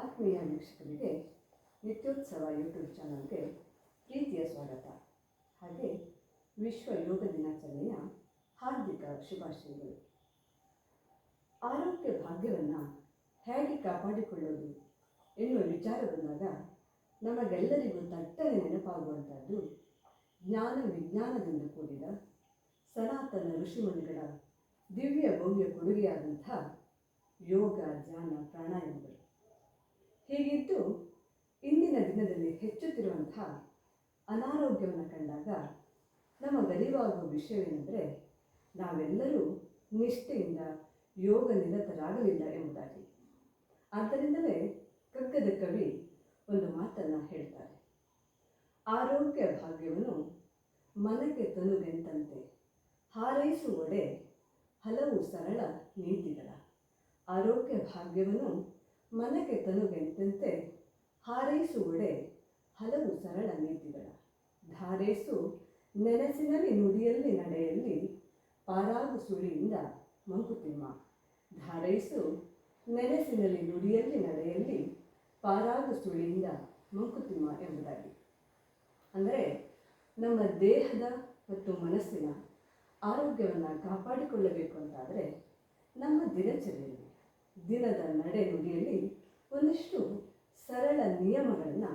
ಆತ್ಮೀಯ ವೀಕ್ಷಕರಿಗೆ ನಿತ್ಯೋತ್ಸವ ಯೂಟ್ಯೂಬ್ ಚಾನಲ್ಗೆ ಪ್ರೀತಿಯ ಸ್ವಾಗತ. ಹಾಗೆ ವಿಶ್ವ ಯೋಗ ದಿನಾಚರಣೆಯ ಹಾರ್ದಿಕ ಶುಭಾಶಯಗಳು. ಆರೋಗ್ಯ ಭಾಗ್ಯವನ್ನು ಹೇಗೆ ಕಾಪಾಡಿಕೊಳ್ಳೋದು ಎನ್ನುವ ವಿಚಾರ ಬಂದಾಗ ನಮಗೆಲ್ಲರಿಗೂ ತಟ್ಟನೆ ನೆನಪಾಗುವಂಥದ್ದು ಜ್ಞಾನ ವಿಜ್ಞಾನದಿಂದ ಕೂಡಿದ ಸನಾತನ ಋಷಿಮುನಿಗಳ ದಿವ್ಯ ಭವ್ಯ ಕೊಡುಗೆಯಾದಂಥ ಯೋಗ, ಧ್ಯಾನ, ಪ್ರಾಣಾಯಾಮಗಳು. ಹೀಗಿದ್ದು ಇಂದಿನ ದಿನದಲ್ಲಿ ಹೆಚ್ಚುತ್ತಿರುವಂತಹ ಅನಾರೋಗ್ಯವನ್ನು ಕಂಡಾಗ ನಮ್ಮ ಗರಿವಾಗುವ ವಿಷಯವೇನೆಂದರೆ ನಾವೆಲ್ಲರೂ ನಿಷ್ಠೆಯಿಂದ ಯೋಗ ನಿರತರಾಗಲಿಲ್ಲ ಎಂಬುದಾಗಿ. ಆದ್ದರಿಂದಲೇ ಕಗ್ಗದ ಕವಿ ಒಂದು ಮಾತನ್ನು ಹೇಳ್ತಾರೆ. ಆರೋಗ್ಯ ಭಾಗ್ಯವನ್ನು ಮನಕ್ಕೆ ತನುಗೆಂತಂತೆ ಹಾರೈಸುವಡೆ ಹಲವು ಸರಳ ನೀತಿಗಳ. ಆರೋಗ್ಯ ಭಾಗ್ಯವನ್ನು ಮನಕ್ಕೆ ಹಾರೈಸು ಹಾರೈಸುವಡೆ ಹಲವು ಸರಳ ನೀತಿಗಳ. ಧಾರೈಸು ನೆನಸಿನಲ್ಲಿ ನುಡಿಯಲ್ಲಿ ನಡೆಯಲ್ಲಿ ಪಾರಾಗು ಸುಳಿಯಿಂದ ಮಂಕುತಿಮ್ಮ. ಧಾರೈಸು ನೆನಸಿನಲ್ಲಿ ನುಡಿಯಲ್ಲಿ ನಡೆಯಲ್ಲಿ ಪಾರಾಗು ಸುಳಿಯಿಂದ ಮಂಕುತಿಮ್ಮ ಎಂಬುದಾಗಿ. ಅಂದರೆ ನಮ್ಮ ದೇಹದ ಮತ್ತು ಮನಸ್ಸಿನ ಆರೋಗ್ಯವನ್ನು ಕಾಪಾಡಿಕೊಳ್ಳಬೇಕು ಅಂತಾದರೆ ನಮ್ಮ ದಿನಚರಿಯಲ್ಲಿ. ದಿನದ ನಡೆ ನುಡಿಯಲ್ಲಿ ಒಂದಿಷ್ಟು ಸರಳ ನಿಯಮಗಳನ್ನು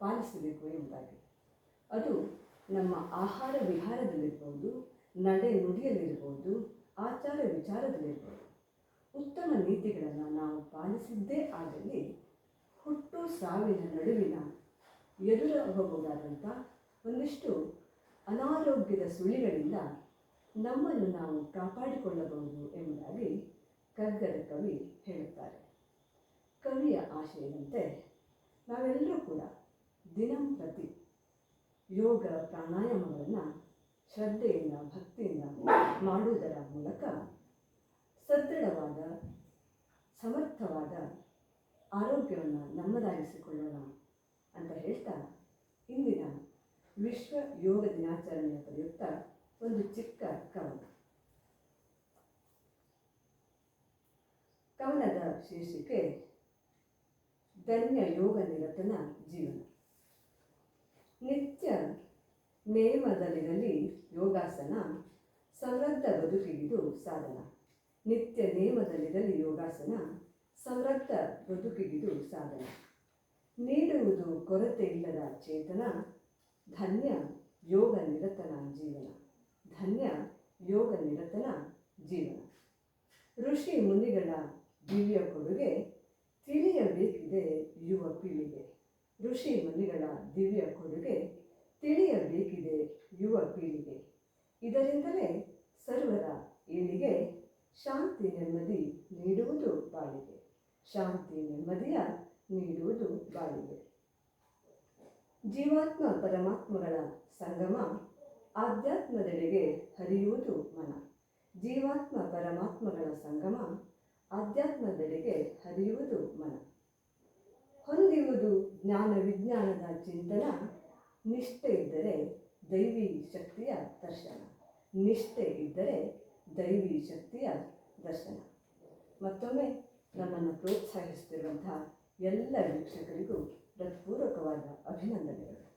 ಪಾಲಿಸಬೇಕು ಎಂಬುದಾಗಿ. ಅದು ನಮ್ಮ ಆಹಾರ ವಿಹಾರದಲ್ಲಿರ್ಬೋದು ನಡೆ ನುಡಿಯಲ್ಲಿರ್ಬೋದು ಆಚಾರ ವಿಚಾರದಲ್ಲಿರ್ಬೋದು. ಉತ್ತಮ ನೀತಿಗಳನ್ನು ನಾವು ಪಾಲಿಸಿದ್ದೇ ಆದಲ್ಲಿ ಹುಟ್ಟು ಸಾವಿನ ನಡುವಿನ ಎದುರಾಗಬಹುದಾದಂಥ ಒಂದಿಷ್ಟು ಅನಾರೋಗ್ಯದ ಸುಳಿಗಳಿಂದ ನಮ್ಮನ್ನು ನಾವು ಕಾಪಾಡಿಕೊಳ್ಳಬಹುದು ಎಂಬುದಾಗಿ ಕಗ್ಗದ ಕವಿ ಹೇಳುತ್ತಾರೆ. ಕವಿಯ ಆಶಯದಂತೆ ನಾವೆಲ್ಲರೂ ಕೂಡ ದಿನಂಪ್ರತಿ ಯೋಗ ಪ್ರಾಣಾಯಾಮಗಳನ್ನು ಶ್ರದ್ಧೆಯಿಂದ, ಭಕ್ತಿಯಿಂದ ಮಾಡುವುದರ ಮೂಲಕ ಸದೃಢವಾದ, ಸಮರ್ಥವಾದ ಆರೋಗ್ಯವನ್ನು ನಮ್ಮದಾಗಿಸಿಕೊಳ್ಳೋಣ ಅಂತ ಹೇಳ್ತಾ ಇಂದಿನ ವಿಶ್ವ ಯೋಗ ದಿನಾಚರಣೆಯ ಪ್ರಯುಕ್ತ ಒಂದು ಚಿಕ್ಕ ಕವನ. ಶೀರ್ಷಿಕೆ ಧನ್ಯ ಯೋಗ ನಿರತನ ಜೀವನ. ನಿತ್ಯ ನೇಮದಲ್ಲಿರಲಿ ಯೋಗಾಸನ, ಸಮೃದ್ಧ ಬದುಕಿಗಿದು ಸಾಧನ. ನಿತ್ಯ ನೇಮದಲ್ಲಿರಲಿ ಯೋಗಾಸನ, ಸಮೃದ್ಧ ಬದುಕಿಗಿದು ಸಾಧನ. ನೀಡುವುದು ಕೊರತೆ ಇಲ್ಲದ ಚೇತನ, ಧನ್ಯ ಯೋಗ ನಿರತನ ಜೀವನ. ಧನ್ಯ ಯೋಗ ನಿರತನ ಜೀವನ. ಋಷಿ ಮುನಿಗಳ ದಿವ್ಯ ಕೊಡುಗೆ ತಿಳಿಯಬೇಕಿದೆ ಯುವ ಪೀಳಿಗೆ. ಋಷಿ ಮುನಿಗಳ ದಿವ್ಯ ಕೊಡುಗೆ ತಿಳಿಯಬೇಕಿದೆ ಯುವ ಪೀಳಿಗೆ. ಇದರಿಂದಲೇ ಸರ್ವರ ಏಳಿಗೆ ಶಾಂತಿ ನೆಮ್ಮದಿ ನೀಡುವುದು ಬಾಳಿಗೆ. ಶಾಂತಿ ನೆಮ್ಮದಿಯ ನೀಡುವುದು ಬಾಳಿಗೆ. ಜೀವಾತ್ಮ ಪರಮಾತ್ಮಗಳ ಸಂಗಮ ಆಧ್ಯಾತ್ಮದೆಡೆಗೆ ಹರಿಯುವುದು ಮನ. ಜೀವಾತ್ಮ ಪರಮಾತ್ಮಗಳ ಸಂಗಮ ಆಧ್ಯಾತ್ಮದೆಡೆಗೆ ಹರಿಯುವುದು ಮನ. ಹೊಂದಿರುವುದು ಜ್ಞಾನ ವಿಜ್ಞಾನದ ಚಿಂತನ. ನಿಷ್ಠೆ ಇದ್ದರೆ ದೈವಿ ಶಕ್ತಿಯ ದರ್ಶನ. ನಿಷ್ಠೆ ಇದ್ದರೆ ದೈವಿ ಶಕ್ತಿಯ ದರ್ಶನ. ಮತ್ತೊಮ್ಮೆ ನಮ್ಮನ್ನು ಪ್ರೋತ್ಸಾಹಿಸುತ್ತಿರುವಂತಹ ಎಲ್ಲ ವೀಕ್ಷಕರಿಗೂ ಹೃತ್ಪೂರ್ವಕವಾದ ಅಭಿನಂದನೆಗಳು.